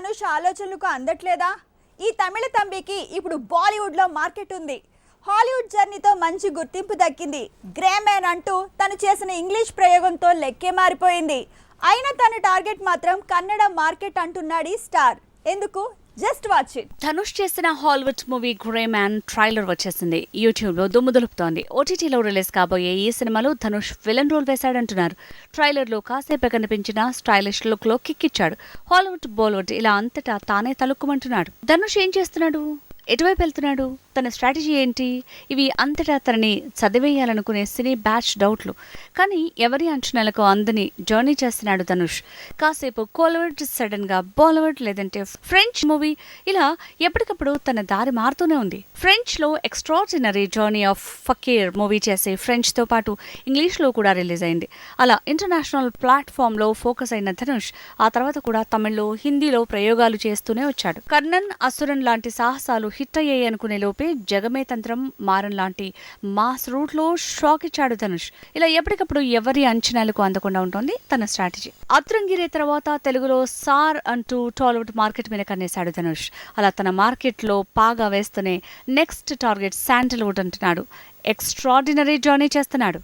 ధనుష్ ఆలోచనలకు అందట్లేదా? ఈ తమిళ తంబికి ఇప్పుడు బాలీవుడ్లో మార్కెట్ ఉంది. హాలీవుడ్ జర్నీతో మంచి గుర్తింపు దక్కింది. గ్రేమ్యాన్ అంటూ తను చేసిన ఇంగ్లీష్ ప్రయోగంతో లెక్కే మారిపోయింది. అయినా తన టార్గెట్ మాత్రం కన్నడ మార్కెట్ అంటున్నాడు స్టార్. ఎందుకు? జస్ట్ వాచ్ ఇట్ ధనుష్ చేసిన Hollywood movie Gray Man trailer వచ్చేసింది. యూట్యూబ్లో దుమ్ము దులుపుతోంది. ఓటీటీలో రిలీజ్ కాబోయే ఈ సినిమాలో ధనుష్ విలన్ రోల్ వేశాడంటున్నారు. ట్రైలర్లో కాసేపు కనిపించిన స్టైలిష్ లుక్లో కిక్కిచ్చాడు. హాలీవుడ్ బాలీవుడ్ ఇలా అంతటా తానే తలుక్కుమంటున్నాడు. ధనుష్ ఏం చేస్తున్నాడు? ఎటువైపు వెళ్తున్నాడు? తన స్ట్రాటజీ ఏంటి? ఇవి అంతటా తనని చదివేయాలనుకునే సినీ బ్యాచ్ డౌట్లు. కానీ ఎవరి అంచనాలకు అందని జర్నీ చేస్తున్నాడు ధనుష్. కాసేపు కోలవర్డ్ సడన్గా బాలీవుడ్ లేదంటే ఫ్రెంచ్ మూవీ ఇలా ఎప్పటికప్పుడు తన దారి మారుతూనే ఉంది. ఫ్రెంచ్లో extraordinary journey of fakir movie చేసే ఫ్రెంచ్తో పాటు ఇంగ్లీష్లో కూడా రిలీజ్ అయింది. అలా ఇంటర్నేషనల్ ప్లాట్ఫామ్లో ఫోకస్ అయిన ధనుష్ ఆ తర్వాత కూడా తమిళ్ళో హిందీలో ప్రయోగాలు చేస్తూనే వచ్చాడు. కర్ణన్ అసురన్ లాంటి సాహసాలు హిట్ అయ్యాయి అనుకునే లోపే జగమే తంత్రం మారన్ లాంటి మాస్ రూట్లో షాక్ ఇచ్చాడు ధనుష్. ఇలా ఎప్పటికప్పుడు ఎవరి అంచనాలకు అందకుండా ఉంటుంది తన స్ట్రాటజీ. అత్రంగిరే తర్వాత తెలుగులో సార్ అంటూ టాలీవుడ్ మార్కెట్ మీద కన్నేశాడు ధనుష్. అలా తన మార్కెట్లో పాగా వేస్తూనే నెక్స్ట్ టార్గెట్ శాండల్వుడ్ అంటున్నాడు. ఎక్స్ట్రాడినరీ జర్నీ చేస్తున్నాడు.